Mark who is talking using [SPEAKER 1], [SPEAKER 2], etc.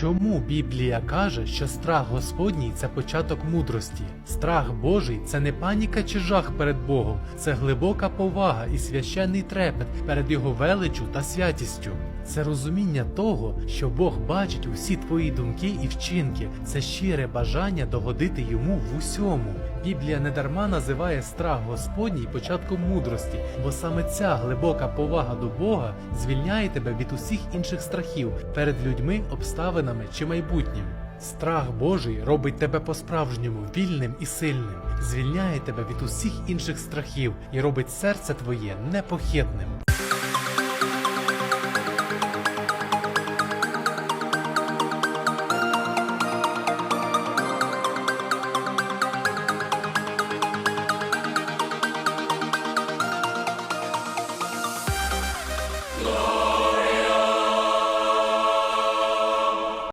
[SPEAKER 1] Чому Біблія каже, що страх Господній це початок мудрості? Страх Божий це не паніка чи жах перед Богом, це глибока повага і священний трепет перед Його величю та святістю. Це розуміння того, що Бог бачить усі твої думки і вчинки, це щире бажання догодити йому в усьому. Біблія недарма називає страх Господній початком мудрості, бо саме ця глибока повага до Бога звільняє тебе від усіх інших страхів перед людьми, обставинами чи майбутнім. Страх Божий робить тебе по-справжньому вільним і сильним, звільняє тебе від усіх інших страхів і робить серце твоє непохитним. Lord.